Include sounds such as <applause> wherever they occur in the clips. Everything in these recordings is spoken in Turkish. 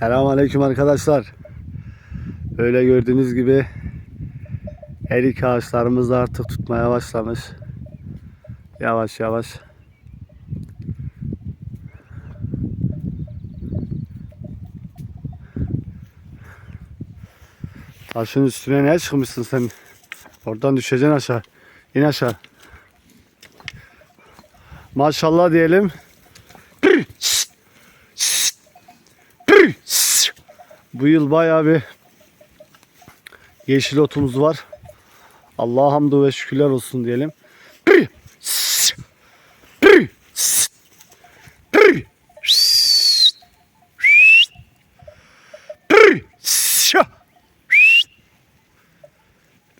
Selamünaleyküm arkadaşlar. Böyle gördüğünüz gibi erik ağaçlarımız da artık tutmaya başlamış. Yavaş yavaş. Taşın üstüne ne çıkmışsın sen? Oradan düşeceksin aşağı. İn aşağı. Maşallah diyelim. Bu yıl bayağı bir yeşil otumuz var. Allah'a hamdü ve şükürler olsun diyelim.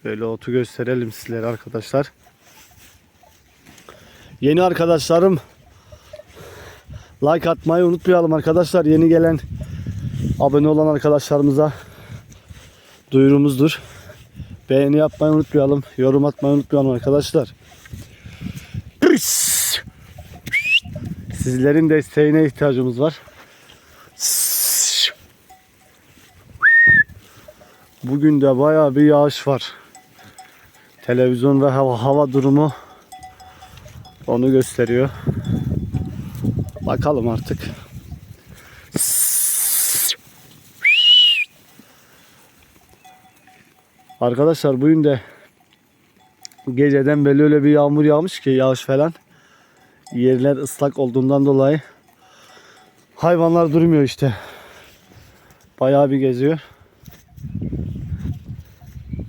Böyle otu gösterelim sizlere arkadaşlar. Yeni arkadaşlarım like atmayı unutmayalım arkadaşlar. Yeni gelen abone olan arkadaşlarımıza duyurumuzdur. Beğeni yapmayı unutmayalım. Yorum atmayı unutmayalım arkadaşlar. Sizlerin desteğine ihtiyacımız var. Bugün de bayağı bir yağış var. Televizyon ve hava, hava durumu onu gösteriyor. Bakalım artık. Arkadaşlar bugün de geceden belli öyle bir yağmur yağmış ki yağış falan. Yerler ıslak olduğundan dolayı hayvanlar durmuyor işte. Bayağı bir geziyor.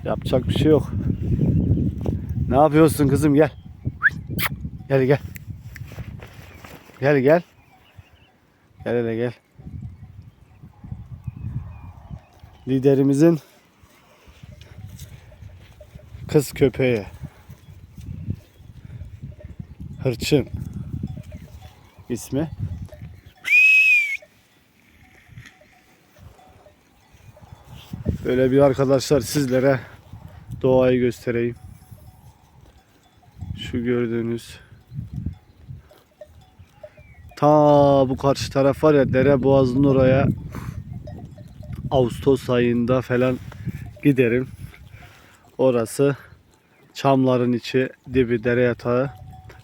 Yapacak bir şey yok. Ne yapıyorsun kızım gel. Gel gel. Gel gel. Gel hele gel. Liderimizin kız köpeği. Hırçın. ismi. Böyle bir arkadaşlar sizlere doğayı göstereyim. Şu gördüğünüz ta bu karşı taraf var ya dere boğazının oraya Ağustos ayında falan giderim. Orası çamların içi dibi dere yatağı.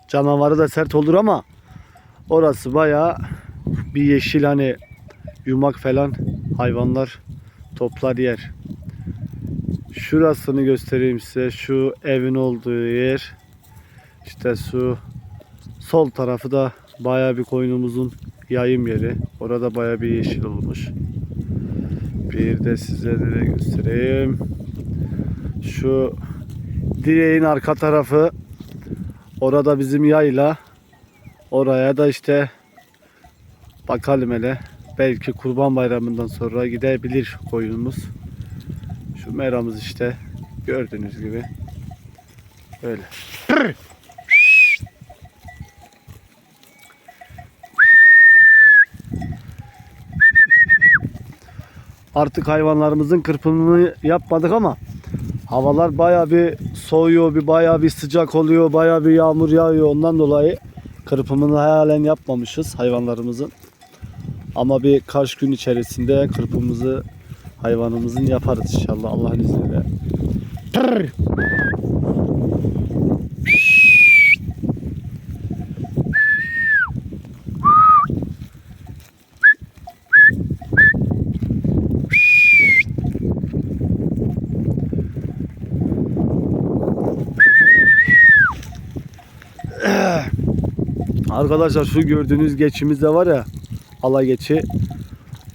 Canavarı da sert olur ama orası bayağı bir yeşil hani yumak falan hayvanlar toplar yer. Şurasını göstereyim size. Şu evin olduğu yer. İşte şu sol tarafı da bayağı bir koyunumuzun yayım yeri. Orada bayağı bir yeşil olmuş. Bir de size de göstereyim. Şu direğin arka tarafı orada bizim yayla. Oraya da işte bakalım hele. Belki kurban bayramından sonra gidebilir koyunumuz. Şu meramız işte gördüğünüz gibi. Böyle. Artık hayvanlarımızın kırpımını yapmadık ama havalar baya bir soğuyor, bir baya bir sıcak oluyor, baya bir yağmur yağıyor. Ondan dolayı kırpımını halen yapmamışız hayvanlarımızın. Ama bir kaç gün içerisinde kırpımızı hayvanımızın yaparız inşallah Allah'ın izniyle. <clears throat> Arkadaşlar şu gördüğünüz geçimiz de var ya ala geçi.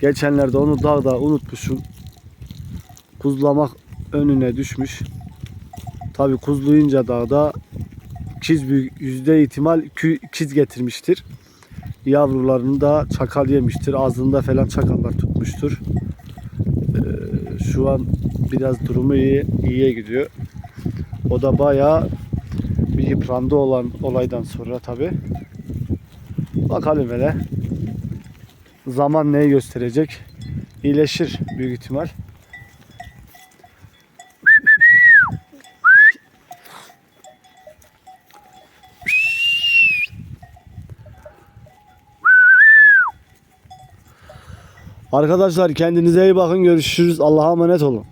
Geçenlerde onu dağda unutmuşum. Kuzlamak önüne düşmüş. Tabi kuzlayınca dağda kiz büyük yüzde ihtimal kiz getirmiştir. Yavrularını da çakal yemiştir. Ağzında falan çakallar tutmuştur. Ee, şu an biraz durumu iyi, iyiye gidiyor. O da bayağı bir yıprandı olan olaydan sonra tabi. Bakalım hele. Zaman neyi gösterecek? İyileşir büyük ihtimal. Arkadaşlar kendinize iyi bakın görüşürüz. Allah'a emanet olun.